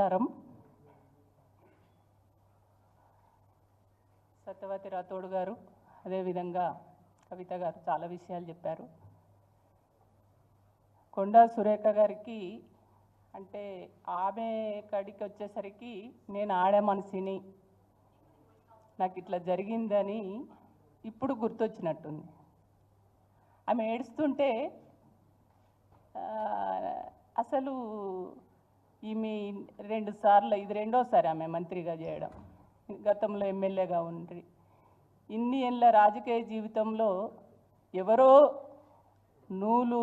నమస్కారం. సత్యవతి రాథోడ్ గారు అదేవిధంగా కవిత గారు చాలా విషయాలు చెప్పారు. కొండా సురేఖ గారికి అంటే ఆమె కడికి వచ్చేసరికి నేను ఆడే మనిషిని నాకు ఇట్లా జరిగిందని ఇప్పుడు గుర్తొచ్చినట్టుంది. ఆమె ఏడుస్తుంటే అసలు ఈమె రెండు సార్లు ఇది రెండోసారి ఆమె మంత్రిగా చేయడం. గతంలో ఎమ్మెల్యేగా ఉండి. ఇన్ని ఏళ్ళ రాజకీయ జీవితంలో ఎవరో నూలు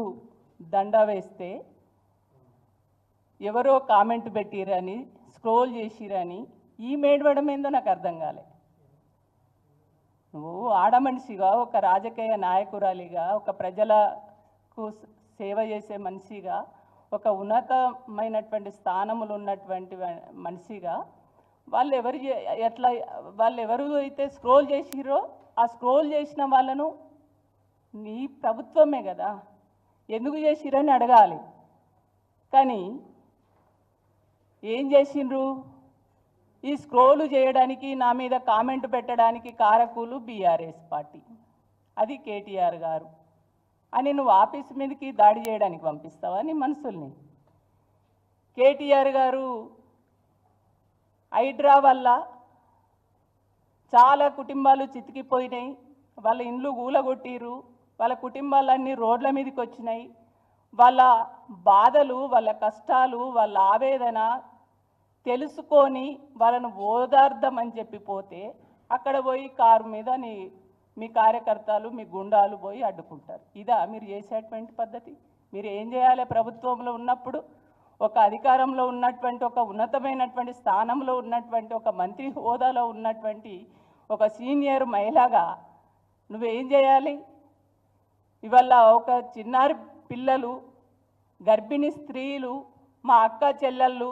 దండ వేస్తే ఎవరో కామెంట్ పెట్టిరని స్క్రోల్ చేసిరని ఈ మేడవడం ఏందో నాకు అర్థం కాలే. నువ్వు ఆడమనిషిగా ఒక రాజకీయ నాయకురాలిగా ఒక ప్రజలకు సేవ చేసే మనిషిగా ఒక ఉన్నతమైనటువంటి స్థానములు ఉన్నటువంటి మనిషిగా వాళ్ళు ఎవరు ఎట్లా వాళ్ళు ఎవరు అయితే స్క్రోల్ చేసిరో ఆ స్క్రోల్ చేసిన వాళ్ళను నీ ప్రభుత్వమే కదా. ఎందుకు చేసిరని అడగాలి. కానీ ఏం చేసిండ్రు ఈ స్క్రోలు చేయడానికి నా మీద కామెంట్ పెట్టడానికి కారకులు బీఆర్ఎస్ పార్టీ. అది కేటీఆర్ గారు. అని నువ్వు ఆఫీస్ మీదకి దాడి చేయడానికి పంపిస్తావా నీ మనుషుల్ని కేటీఆర్ గారు హైడ్రా వల్ల చాలా కుటుంబాలు చితికిపోయినాయి. వాళ్ళ ఇండ్లు గూలగొట్టిరు వాళ్ళ కుటుంబాలన్నీ రోడ్ల మీదకి వచ్చినాయి వాళ్ళ బాధలు వాళ్ళ కష్టాలు వాళ్ళ ఆవేదన తెలుసుకొని వాళ్ళను ఓదార్థం చెప్పి పోతే అక్కడ పోయి కారు మీద నీ మీ కార్యకర్తలు మీ గుండాలు పోయి అడ్డుకుంటారు. ఇదా మీరు చేసేటువంటి పద్ధతి? మీరు ఏం చేయాలి? ప్రభుత్వంలో ఉన్నప్పుడు ఒక అధికారంలో ఉన్నటువంటి ఒక ఉన్నతమైనటువంటి స్థానంలో ఉన్నటువంటి ఒక మంత్రి హోదాలో ఉన్నటువంటి ఒక సీనియర్ మహిళగా నువ్వేం చేయాలి? ఇవాళ ఒక చిన్నారి పిల్లలు గర్భిణీ స్త్రీలు మా అక్క చెల్లెళ్ళు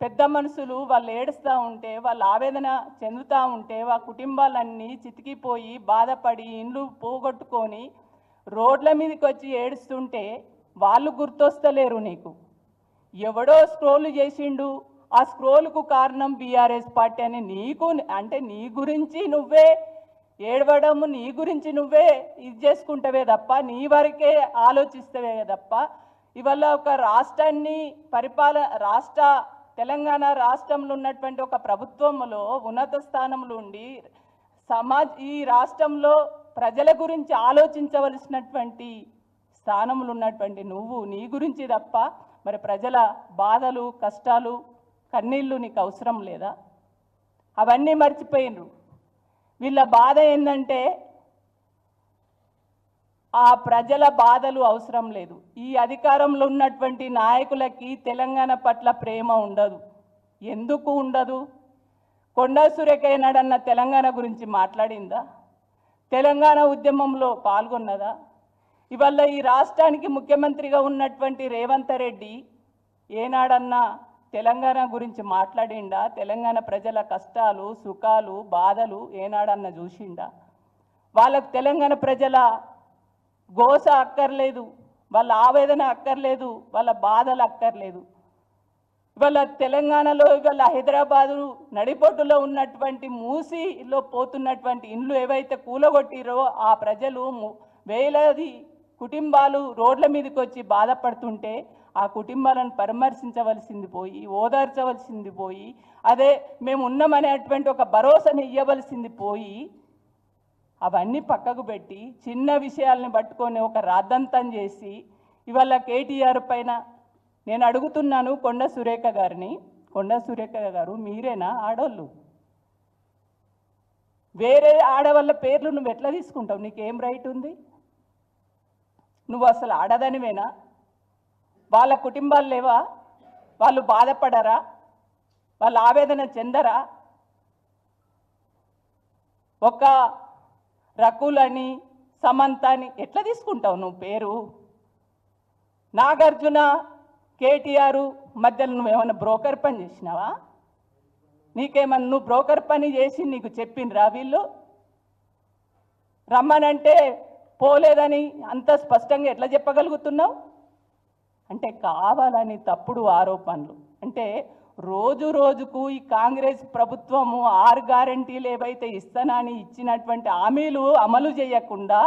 పెద్ద మనుషులు వాళ్ళు ఏడుస్తూ ఉంటే వాళ్ళు ఆవేదన చెందుతూ ఉంటే వాళ్ళ కుటుంబాలన్నీ చితికిపోయి బాధపడి ఇండ్లు పోగొట్టుకొని రోడ్ల మీదకి వచ్చి ఏడుస్తుంటే వాళ్ళు గుర్తొస్తలేరు నీకు. ఎవడో స్క్రోల్ చేసిండు. ఆ స్క్రోల్కు కారణం బీఆర్ఎస్ పార్టీ అని నీకు అంటే నీ గురించి నువ్వే ఏడవడము నీ గురించి నువ్వే ఇది చేసుకుంటవే తప్ప నీ వరకే ఆలోచిస్తవే తప్ప ఇవాళ ఒక రాష్ట్రాన్ని పరిపాలన రాష్ట్ర తెలంగాణ రాష్ట్రంలో ఉన్నటువంటి ఒక ప్రభుత్వంలో ఉన్నత స్థానంలో ఉండి సమాజ్ ఈ రాష్ట్రంలో ప్రజల గురించి ఆలోచించవలసినటువంటి స్థానంలో ఉన్నటువంటి నువ్వు నీ గురించి తప్ప మరి ప్రజల బాధలు కష్టాలు కన్నీళ్ళు నీకు అవసరం లేదా? అవన్నీ మర్చిపోయినరు. వీళ్ళ బాధ ఏంటంటే ఆ ప్రజల బాధలు అవసరం లేదు. ఈ అధికారంలో ఉన్నటువంటి నాయకులకి తెలంగాణ పట్ల ప్రేమ ఉండదు. ఎందుకు ఉండదు? కొండా సురేఖయ్యనాడన్న తెలంగాణ గురించి మాట్లాడిందా? తెలంగాణ ఉద్యమంలో పాల్గొన్నదా? ఇవాళ ఈ రాష్ట్రానికి ముఖ్యమంత్రిగా ఉన్నటువంటి రేవంత్ రెడ్డి ఏనాడన్నా తెలంగాణ గురించి మాట్లాడిండా? తెలంగాణ ప్రజల కష్టాలు సుఖాలు బాధలు ఏనాడన్నా చూసిండా? వాళ్ళకు తెలంగాణ ప్రజల గోస అక్కర్లేదు వాళ్ళ ఆవేదన అక్కర్లేదు వాళ్ళ బాధలు అక్కర్లేదు. ఇవాళ తెలంగాణలో ఇవాళ హైదరాబాదు నడిపొట్టులో ఉన్నటువంటి మూసిలో పోతున్నటువంటి ఇండ్లు ఏవైతే కూలగొట్టిరో ఆ ప్రజలు వేలది వేలాది కుటుంబాలు రోడ్ల మీదకి వచ్చి బాధపడుతుంటే ఆ కుటుంబాలను పరామర్శించవలసింది పోయి ఓదార్చవలసింది పోయి అదే మేము ఉన్నామనేటువంటి ఒక భరోసాను ఇవ్వవలసింది పోయి అవన్నీ పక్కకు పెట్టి చిన్న విషయాల్ని పట్టుకొని ఒక రాద్దంతం చేసి ఇవాళ కేటీఆర్ పైన నేను అడుగుతున్నాను కొండ సురేఖ గారిని. కొండ సురేఖ గారు మీరేనా? ఆడోళ్ళు. వేరే ఆడవాళ్ళ పేర్లు నువ్వు ఎట్లా తీసుకుంటావు? నీకేం రైట్ ఉంది? నువ్వు అసలు ఆడదనివేనా? వాళ్ళ కుటుంబాలు లేవా? వాళ్ళు బాధపడరా? వాళ్ళ ఆవేదన చెందరా? ఒక రకులని సమంతని ఎట్లా తీసుకుంటావు నువ్వు పేరు? నాగార్జున కేటీఆర్ మధ్యలో నువ్వేమన్నా బ్రోకర్ పని చేసినావా? నీకేమన్నా నువ్వు బ్రోకర్ పని చేసి నీకు చెప్పిండ్రా వీళ్ళు? రమ్మనంటే పోలేదని అంత స్పష్టంగా ఎట్లా చెప్పగలుగుతున్నావు? అంటే కావాలని తప్పుడు ఆరోపణలు. అంటే రోజు రోజుకు ఈ కాంగ్రెస్ ప్రభుత్వము ఆరు గ్యారంటీలు ఏవైతే ఇస్తానని ఇచ్చినటువంటి హామీలు అమలు చేయకుండా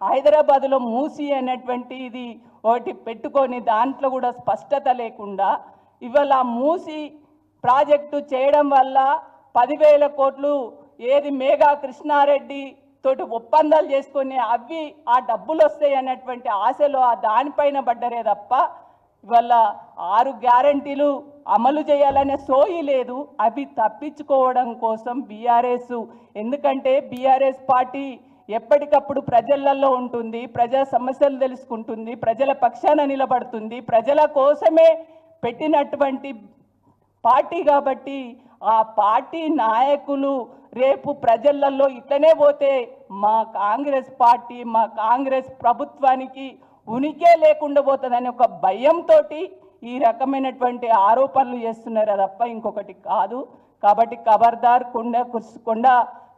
హైదరాబాద్లో మూసి అనేటువంటి ఇది ఒకటి పెట్టుకొని దాంట్లో కూడా స్పష్టత లేకుండా ఇవాళ మూసి ప్రాజెక్టు చేయడం వల్ల పదివేల కోట్లు ఏది మేఘా కృష్ణారెడ్డి తోటి ఒప్పందాలు చేసుకొని అవి ఆ డబ్బులు వస్తాయి అన్నటువంటి ఆశలో ఆ దానిపైన పడ్డరే తప్ప ఇవాళ ఆరు గ్యారంటీలు అమలు చేయాలనే సోయి లేదు. అవి తప్పించుకోవడం కోసం బీఆర్ఎస్ ఎందుకంటే బీఆర్ఎస్ పార్టీ ఎప్పటికప్పుడు ప్రజలలో ఉంటుంది ప్రజా సమస్యలు తెలుసుకుంటుంది ప్రజల పక్షాన నిలబడుతుంది. ప్రజల కోసమే పెట్టినటువంటి పార్టీ కాబట్టి ఆ పార్టీ నాయకులు రేపు ప్రజలలో ఇట్లనే పోతే మా కాంగ్రెస్ పార్టీ మా కాంగ్రెస్ ప్రభుత్వానికి ఉనికే లేకుండా పోతుందని ఒక భయంతో ఈ రకమైనటువంటి ఆరోపణలు చేస్తున్నారు. తప్ప ఇంకొకటి కాదు. కాబట్టి ఖబర్దార్ కొండ కొండ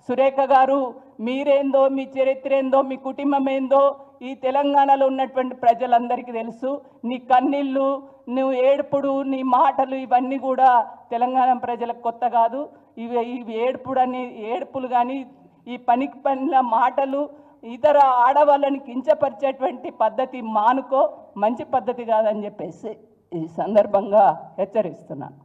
సురేఖ గారు మీరేందో మీ చరిత్ర ఏందో మీ కుటుంబం ఏందో ఈ తెలంగాణలో ఉన్నటువంటి ప్రజలందరికీ తెలుసు. నీ కన్నీళ్ళు నువ్వు ఏడుపుడు నీ మాటలు ఇవన్నీ కూడా తెలంగాణ ప్రజలకు కొత్త కాదు. ఇవి ఇవి ఏడుపుడు అని ఏడుపులు కానీ ఈ పనికి పనిల మాటలు ఇతర ఆడవాళ్ళని కించపరిచేటువంటి పద్ధతి మానుకో మంచి పద్ధతి కాదని చెప్పేసి ఈ సందర్భంగా హెచ్చరిస్తున్నాను.